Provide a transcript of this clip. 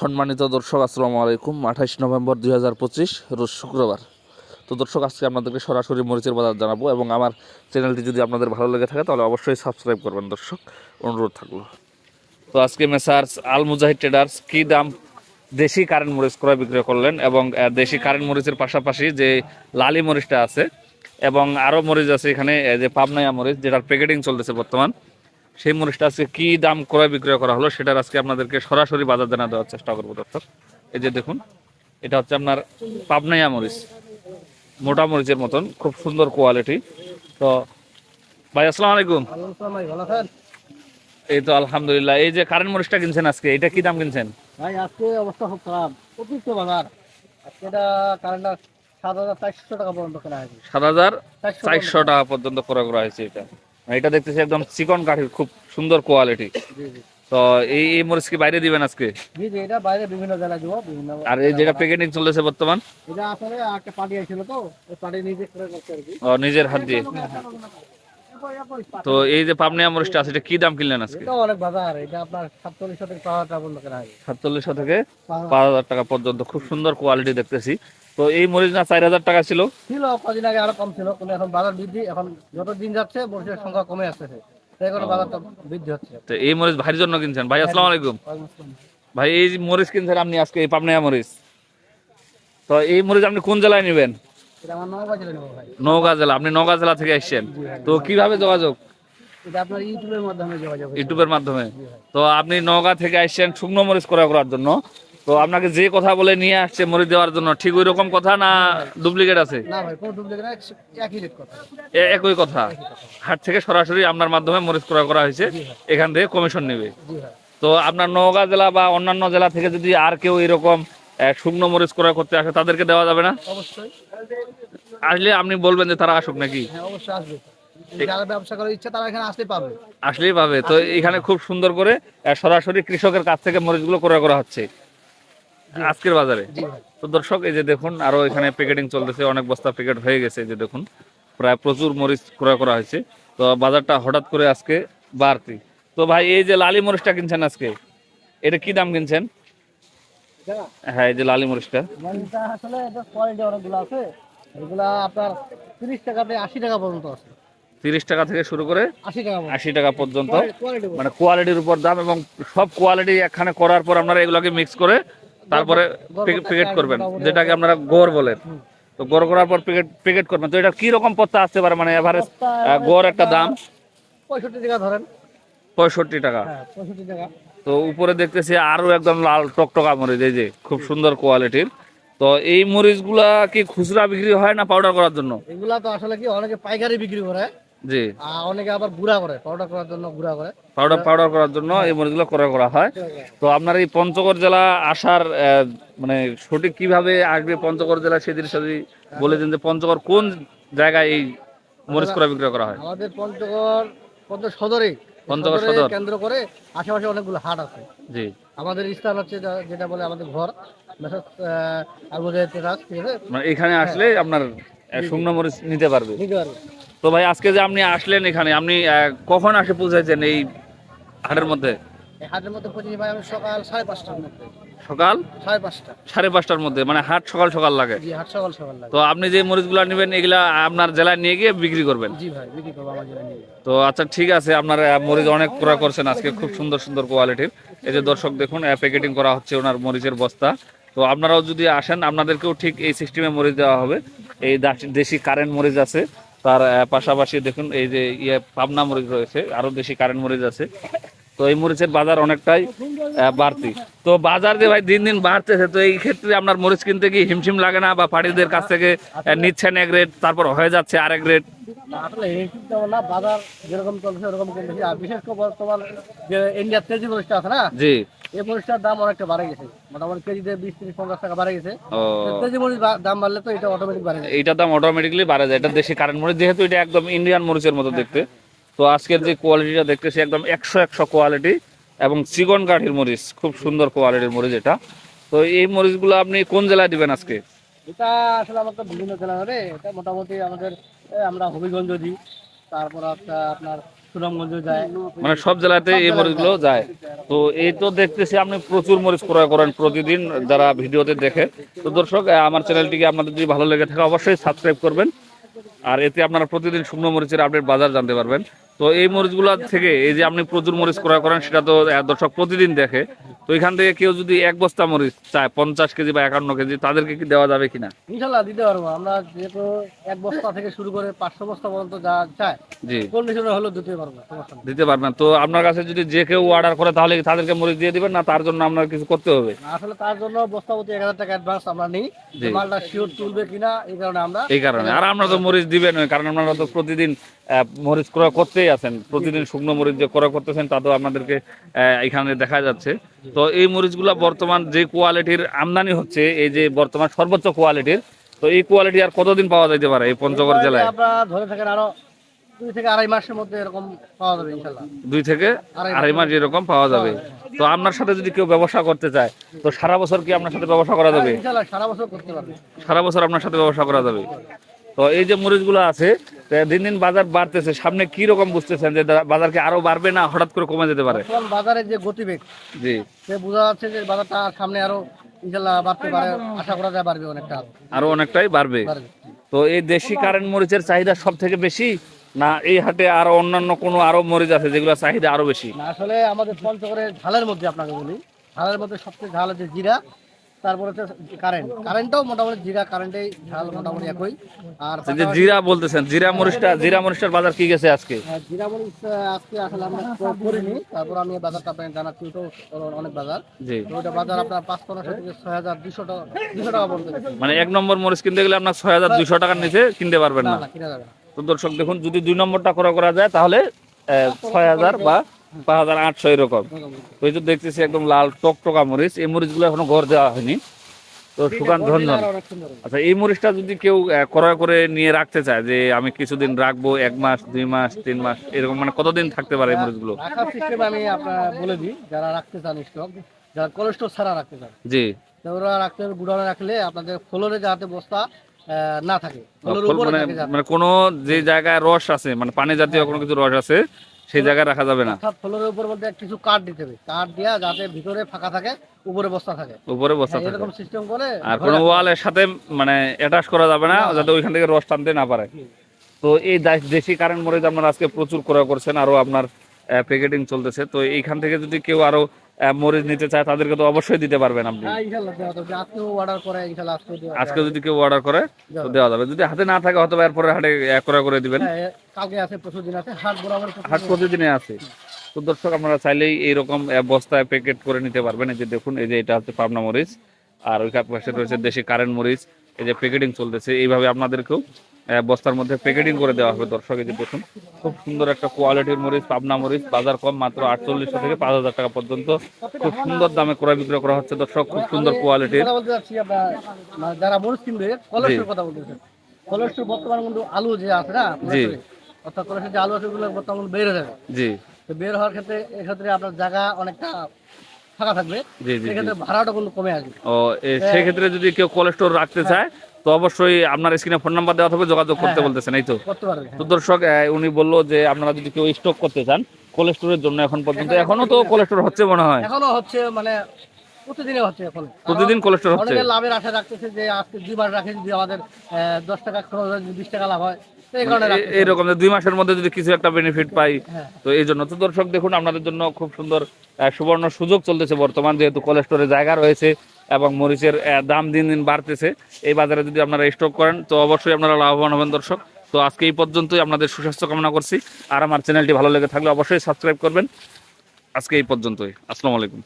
সম্মানিত দর্শক, আসসালামু আলাইকুম। আঠাইশ নভেম্বর দুই হাজার পঁচিশ, রোজ শুক্রবার। তো দর্শক, আজকে আপনাদেরকে সরাসরি মরিচের বাজার জানাব এবং আমার চ্যানেলটি যদি আপনাদের ভালো লেগে থাকে, তাহলে অবশ্যই সাবস্ক্রাইব করবেন দর্শক। অনুরোধ থাকল। তো আজকে মেসার্স আল মুজাহিদ ট্রেডার্স কী দাম দেশি কারেন্ট মরিচ ক্রয় বিক্রয় করলেন এবং দেশি কারেন্ট মরিচের পাশাপাশি যে লালি মরিচটা আছে এবং আরও মরিচ আছে এখানে যে পাবনাইয়া মরিচ, যেটার প্যাকেটিং চলতেছে বর্তমান। সেই মরিচটা আজকে কি দাম ক্রয় বিক্রয় করা হলো সেটার আজকে আপনাদেরকে সরাসরি বাজার জানা দেওয়ার চেষ্টা করব দর্শক। এই যে দেখুন এটা হচ্ছে আপনার পাবনাইয়া মরিচ মোটা মরিচের মতন খুব সুন্দর কোয়ালিটি। তো ভাই আসসালাম আলাইকুম। ভালো এই তো আলহামদুলিল্লাহ। এই যে কারেন্ট মরিচটা কিনছেন আজকে এটা কি দাম কিনছেন? ভাই আজকে অবস্থা খুব খারাপ। অতিরিক্ত বাজার। আজকে এটা কারেন্টটা সাত হাজার চারশো টাকা পর্যন্ত কেনা হয়েছে। সাত হাজার চারশো টাকা পর্যন্ত ক্রয় করা হয়েছে এটা। এটা দেখতেছি একদম চিকন কাঠির খুব সুন্দর কোয়ালিটি তো এই এই মরিচ কি বাইরে দিবেন আজকে? জি জি এটা বাইরে বিভিন্ন জেলায় দিব বিভিন্ন আর এই যেটা প্যাকেটিং চলতেছে বর্তমান? এটা আসলে একটা পার্টি আসছিল তো ওই পার্টি নিজে করে করছে আর কি। ও, নিজের হাত দিয়ে? তো এই যে পাবনিয়া মরিচটা আছে এটা কি দাম কিনলেন আজকে? এটা অনেক বাজার এটা আপনার সাতচল্লিশ থেকে পাঁচ হাজার টাকা পর্যন্ত কেনা হয়েছে সাতচল্লিশশো থেকে পাঁচ পাঁচ হাজার টাকা পর্যন্ত খুব সুন্দর কোয়ালিটি দেখতেছি। তো এই মরিচ না চার হাজার টাকা ছিল। ছিল কদিন আগে আরও কম ছিল কিন্তু এখন বাজার বৃদ্ধি এখন যত দিন যাচ্ছে মরিচের সংখ্যা কমে আসতেছে। তাই কারণে বাজারটা বৃদ্ধি হচ্ছে। তো এই মরিচ ভাইয়ের জন্য কিনছেন? ভাই আসসালামু আলাইকুম। ভাই এই মরিচ কিনছেন আপনি আজকে এই মরিচ। তো এই মরিচ আপনি কোন জেলায় নেবেন? নওগাঁ জেলা আপনি নওগাঁ জেলা থেকে আসছেন। তো কীভাবে যোগাযোগ? ইউটিউবের মাধ্যমে ইউটিউবের মাধ্যমে। তো আপনি নওগাঁ থেকে আসছেন শুকনো মরিচ ক্রয় করার জন্য। তো আপনাকে যে কথা বলে নিয়ে আসছে মরিচ দেওয়ার জন্য ঠিক ওই রকম কথা না ডুপ্লিকেট আছে? একই কথা। হাট থেকে সরাসরি আপনার মাধ্যমে মরিচ ক্রয় করা হয়েছে এখান থেকে কমিশন নেবে। তো আপনার নওগাঁ জেলা বা অন্যান্য জেলা থেকে যদি আর কেউ এরকম শুকনো মরিচ ক্রয় করতে আসে তাদেরকে দেওয়া যাবে না? আসলে আপনি বলবেন যে তারা আসুক নাকি? হ্যাঁ আসলেই পাবে। তো এখানে খুব সুন্দর করে সরাসরি কৃষকের কাছ থেকে মরিচগুলো ক্রয় করা হচ্ছে। আজকের বাজারে? তো দর্শক এই যে দেখুন আরও এখানে প্যাকেটিং চলতেছে অনেক বস্তা প্যাকেট হয়ে গেছে এই যে দেখুন প্রায় প্রচুর মরিচ ক্রয় করা হয়েছে। তো বাজারটা হঠাৎ করে আজকে বাড়তি। তো ভাই এই যে লালি মরিচটা কিনছেন আজকে এটা কি দাম কিনছেন? হ্যাঁ এই যে লালি মরিচটা। আসলে এটা কোয়ালিটি অনেকগুলো আছে। এগুলা আপনার তিরিশ টাকা থেকে আশি টাকা পর্যন্ত আছে। তিরিশ টাকা থেকে শুরু করে আশি টাকা পর্যন্ত। আশি টাকা পর্যন্ত। মানে কোয়ালিটির উপর দাম এবং সব কোয়ালিটি একখানে করার পর আপনারা এগুলোকে মিক্স করে তারপরে প্যাকেট করবেন যেটাকে আপনারা গোর বলেন। তো গোর করার পর প্যাকেট প্যাকেট করবেন। তো এটা কি রকম পত্তা আসতে পারে? মানে এভারেজ গড় একটা দাম? পঁয়ষট্টি টাকা ধরেন। পঁয়ষট্টি টাকা। হ্যাঁ পঁয়ষট্টি টাকা। তো উপরে দেখতেছি আরও একদম লাল টকটকা মরিচ এই যে খুব সুন্দর কোয়ালিটির। তো এই মরিচগুলা কি খুচরা বিক্রি হয় না পাউডার করার জন্য? এগুলা তো আসলে কি অনেকে পাইকারি বিক্রি করে। জি। অনেকে আবার গুঁড়া করে পাউডার করার জন্য গুঁড়া করে। পাউডার পাউডার করার জন্য এই মরিচগুলো ক্রয় করা হয়। তো আপনার এই পঞ্চগড় জেলা আসার মানে সঠিক কীভাবে আসবে পঞ্চগড় জেলা সেদিন যদি বলে যে পঞ্চগড় কোন জায়গায় এই মরিচ ক্রয় বিক্রয় করা হয়? আমাদের পঞ্চগড় পঞ্চগড় সদরে পঞ্চগড় সদরে। কেন্দ্র করে আশেপাশে অনেকগুলো হাট আছে। জি। আমাদের স্থান হচ্ছে যেটা বলে আমাদের ঘর মানে এখানে আসলে আপনার শুকনো মরিচ নিতে পারবে। নিতে পারবে। তো ভাই আজকে যে আপনি আসলেন এখানে আপনি কখন আসে পৌঁছাইছেন এই হাটের মধ্যে? হাটের মধ্যে পঁচিশ ভাই আমি সকাল সাড়ে পাঁচটার মধ্যে। সকাল? সাড়ে পাঁচটা। সাড়ে পাঁচটার মধ্যে মানে হাট সকাল সকাল লাগে? জি হাট সকাল সকাল লাগে। তো আপনি যে মরিচগুলো নেবেন এগুলা আপনার জেলায় নিয়ে গিয়ে বিক্রি করবেন? জি ভাই বিক্রি করব আমার জন্য নিয়ে তো আচ্ছা ঠিক আছে আপনার মরিচ অনেক ক্রয় করছেন আজকে খুব সুন্দর সুন্দর কোয়ালিটির এই যে দর্শক দেখুন প্যাকেটিং করা হচ্ছে ওনার মরিচের বস্তা। তো আপনারাও যদি আসেন আপনাদেরকেও ঠিক এই সিস্টেমে মরিচ দেওয়া হবে। এই দেশি কারেন্ট মরিচ আছে। তার পাশাপাশি দেখুন এই যে ইয়ে পাবনা মরিচ রয়েছে আরও দেশি কারেন্ট মরিচ আছে। তো এই মরিচের বাজার অনেকটাই বাড়তি। তো বাজার যে ভাই দিন দিন বাড়তেছে তো এই ক্ষেত্রে আপনার মরিচ কিনতে কি হিমশিম লাগে না বা পার্টিদের কাছ থেকে নিচ্ছেন এক রেট তারপর হয়ে যাচ্ছে আরেক রেট না বাজার যেরকম চলছে ওরকম বিশেষ করে বর্তমান যে ইন্ডিয়ার তেজি মরিচটা আছে না জি। এই মরিচটার দাম অনেকটা বাড়ে গেছে। মোটামুটি কেজিতে বিশ তিরিশ পঞ্চাশ টাকা বাড়ে গেছে। তেজি মরিচ দাম বাড়লে তো এটা অটোমেটিক বাড়ে যায়। এইটার দাম অটোমেটিকলি বাড়ে যায়। এটা দেশি কারেন্ট মরিচ যেহেতু এটা একদম ইন্ডিয়ান মরিচের মতো দেখতে। তো আজকের যে কোয়ালিটিটা দেখতেছি একদম একশো একশো কোয়ালিটি এবং চিকন কাঠির মরিচ খুব সুন্দর কোয়ালিটির মরিচ এটা। তো এই মরিচগুলো আপনি কোন জেলায় দিবেন আজকে? এটা আসলে আমার তো বিভিন্ন জেলা হবে এটা মোটামুটি আমাদের আমরা হবিগঞ্জ দিই। তারপর আপনার মানে সব জেলাতে এই মরিচগুলো যায়। তো এই তো দেখতেছি আপনি প্রচুর মরিচ ক্রয় করেন প্রতিদিন যারা ভিডিওতে দেখে। তো দর্শক আমার চ্যানেলটিকে আপনাদের যদি ভালো লেগে থাকে অবশ্যই সাবস্ক্রাইব করবেন। আর এতে আপনারা প্রতিদিন শুকনো মরিচের আপডেট বাজার জানতে পারবেন। তো এই মরিচগুলো থেকে এই যে আপনি প্রচুর মরিচ ক্রয় করেন, সেটা তো দর্শক প্রতিদিন দেখে। তো এখান থেকে কেউ যদি এক বস্তা মরিচ চায় পঞ্চাশ কেজি বা একান্ন কেজি তাদেরকে কি দেওয়া যাবে কিনা? ইনশাল্লাহ দিতে পারব। আমরা যেহেতু এক বস্তা থেকে শুরু করে পাঁচশো বস্তা পর্যন্ত যা চায় জি। কন্ডিশনে হলেও দিতে পারব দিতে পারবেন। তো আপনার কাছে যদি যে কেউ অর্ডার করে তাহলে তাদেরকে মরিচ দিয়ে দিবেন না তার জন্য আপনার কিছু করতে হবে? আসলে তার জন্য বস্তা প্রতি এক হাজার টাকা অ্যাডভান্স আমরা নিই। মালটা শিওর তুলবে কিনা এই কারণে আমরা এই কারণে। আর আমরা তো মরিচ দিবেন কারণ আপনারা তো প্রতিদিন মরিচ ক্রয় করতেই আছেন। প্রতিদিন শুকনো মরিচ যে ক্রয় করতেছেন তা তো আপনাদেরকে এখানে দেখা যাচ্ছে। তো এই মরিচগুলো বর্তমান যে কোয়ালিটির আমদানি হচ্ছে এই যে বর্তমান সর্বোচ্চ কোয়ালিটির তো এই কোয়ালিটি আর কতদিন পাওয়া যেতে পারে এই পঞ্চগড় জেলায়? ধরে থাকেন আরও দুই থেকে আড়াই মাসের মধ্যে এরকম পাওয়া যাবে ইনশাল্লাহ দুই থেকে আড়াই আড়াই মাস। এরকম পাওয়া যাবে। তো আপনার সাথে যদি কেউ ব্যবসা করতে চায় তো সারা বছর কি আপনার সাথে ব্যবসা করা যাবে? ইনশাল্লাহ সারা বছর করতে পারবে। সারা বছর আপনার সাথে ব্যবসা করা যাবে? তো এই যে মরিচগুলো আছে দিন দিন বাজার বাড়তেছে। সামনে কি রকম বুঝতেছেন যে দা- বাজার কি আরও বাড়বে না হঠাৎ করে কমে যেতে পারে? বাজারের যে গতিবেগ জি। সে বোঝা যাচ্ছে যে বাজারটা সামনে আরও ইনশাল্লাহ বাড়তে পারে আশা করা যায় বাড়বে অনেকটা। আরও। অনেকটাই বাড়বে। তো এই দেশি কারেন্ট মরিচের চাহিদা সব থেকে বেশি না এই হাটে আরও অন্যান্য কোনো আরও মরিচ আছে যেগুলো চাহিদা আরও বেশি? আসলে আমাদের পঞ্চগড়ের ঝালের মধ্যে আপনাকে বলি। ঝালের মধ্যে সবচেয়ে ঝাল হচ্ছে জিরা। তারপরে হচ্ছে কারেন্ট কারেন্টটাও মোটামুটি জিরা কারেন্টেই ঝাল মোটামুটি একই। আর যে জিরা বলতেছেন জিরা মরিচটা জিরা মরিচটার বাজার কি গেছে আজকে? হ্যাঁ, জিরা মরিচ আজকে আসলে আমরা করিনি। তারপর আমি বাজারটা আপনাকে জানাচ্ছি ওটাও অনেক বাজার। তো বাজার আপনার পাঁচ পনেরোশো থেকে ছয় হাজার দুশো টাকা দুশো টাকা পর্যন্ত মানে এক নম্বর মরিচ কিনতে গেলে আপনার ছয় হাজার দুইশো টাকার নিচে কিনতে পারবেন না কিনা যাবে তো দর্শক দেখুন যদি দুই নম্বরটা করা করা যায় তাহলে ছয় হাজার বা পাঁচ হাজার আটশো এরকম। তো দেখতেছি একদম লাল টকটকা মরিচ। এই মরিচগুলো এখনও ঘর দেওয়া হয়নি। তো সুকান আচ্ছা এই মরিচটা যদি কেউ ক্রয় করে নিয়ে রাখতে চায় যে আমি কিছুদিন রাখব এক মাস দুই মাস তিন মাস এরকম মানে কতদিন থাকতে পারে এই মরিচগুলো? রাখার সিস্টেম আমি আপনার বলে দিই যারা রাখতে চান স্টক যারা কোলেস্ট্রল ছাড়া রাখতে চান জি। ওরা রাখতে রাখলে আপনাদের ফ্লোরে যাতে বস্তা না থাকে। মানে। মানে কোনো যে জায়গায় রস আছে মানে পানি জাতীয় কোনো কিছু রস আছে সেই জায়গায় রাখা যাবে না। অর্থাৎ ফ্লোরের উপর বলতে কিছু কাঠ দিতে হবে। কাঠ দিয়া যাতে ভিতরে ফাঁকা থাকে উপরে বস্তা থাকে। উপরে বস্তা হ্যাঁ, থাকে। এরকম সিস্টেম করে আর কোনো ওয়ালের সাথে মানে অ্যাটাচ করা যাবে না যাতে ওইখান থেকে রস টানতে না পারে। তো এই দেশি কারেন্ট মরিচ আপনার আজকে প্রচুর ক্রয় করছেন আরও আপনার প্যাকেটিং চলতেছে। তো এইখান থেকে যদি কেউ আরও মরিচ নিতে চায় তাদেরকে তো অবশ্যই দিতে পারবেন আপনি। হ্যাঁ করে আজকে যদি কেউ অর্ডার করে তো দেওয়া যাবে। যদি হাতে না থাকে হয়তো এরপরে হাটে আহ, করে দিবেন। হ্যাঁ, হাট প্রতিদিন আছে। তো দর্শক আপনারা চাইলেই এইরকম বস্তায় প্যাকেট করে নিতে পারবেন। এই যে দেখুন এই যে এটা হচ্ছে পাবনা মরিচ। আর ওই পাশে রয়েছে দেশি কারেন্ট মরিচ। এই যে প্যাকেটিং চলতেছে এইভাবে আপনাদেরকেও বস্তার মধ্যে প্যাকেটিং করে দেওয়া হবে দর্শক এই যে দেখুন খুব সুন্দর একটা কোয়ালিটির মরিচ পাবনা মরিচ বাজার কম মাত্র আটচল্লিশশো থেকে পাঁচ হাজার টাকা পর্যন্ত। খুব সুন্দর দামে ক্রয় বিক্রয় করা হচ্ছে দর্শক খুব সুন্দর কোয়ালিটির আপনার মানে যারা মরিচ কিনবে কোলেস্ট্রল কথা বলতেছেন। কোলেস্ট্রল বর্তমান কিন্তু আলু যে আছে না কোলেস্ট্রল, অর্থাৎ কোলেস্ট্রল যে আলু আছে ওগুলো বর্তমান বেড়ে যাবে। জি। তো বের হওয়ার ক্ষেত্রে এক্ষেত্রে আপনার জায়গা অনেকটা ফাঁকা থাকবে। জি জি জি। সেক্ষেত্রে ভাড়াটা কিন্তু কমে আসবে। ও এ, সেক্ষেত্রে যদি কেউ কোলেস্টোর রাখতে চায় তো অবশ্যই আপনার স্ক্রিনে ফোন নাম্বার দেওয়া থাকবে যোগাযোগ করতে বলতেছেন এই তো? তো দর্শক উনি বলল যে আপনারা যদি কেউ স্টক করতে চান কোলেস্টোরের জন্য এখন পর্যন্ত এখনও তো কোলেস্টোর হচ্ছে মনে হয়। এখনও হচ্ছে মানে প্রতিদিনে হচ্ছে এখন। প্রতিদিন কোলেস্টোর হচ্ছে। অনেকে লাভের আশা রাখতেছে যে আজকে দুইবার রাখে যদি আমাদের আহ, দশ টাকা খরচ হয় যদি বিশ টাকা লাভ হয় তো এই কারণে এ- রাখতেছে। এরকম যে দুই মাসের মধ্যে যদি কিছু একটা বেনিফিট পাই হ্যাঁ। তো এই জন্য। তো দর্শক দেখুন আপনাদের জন্য খুব সুন্দর সুবর্ণ সুযোগ চলতেছে বর্তমান যেহেতু কোলেস্টোরের জায়গা রয়েছে এবং মরিচের দাম দিন দিন বাড়তেছে। এই বাজারে যদি আপনারা স্টক করেন, তো অবশ্যই আপনারা লাভবান হবেন দর্শক। তো আজকে এই পর্যন্তই আপনাদের সুস্বাস্থ্য কামনা করছি। আর আমার চ্যানেলটি ভালো লেগে থাকলে অবশ্যই সাবস্ক্রাইব করবেন। আজকে এই পর্যন্তই। আসসালামু আলাইকুম।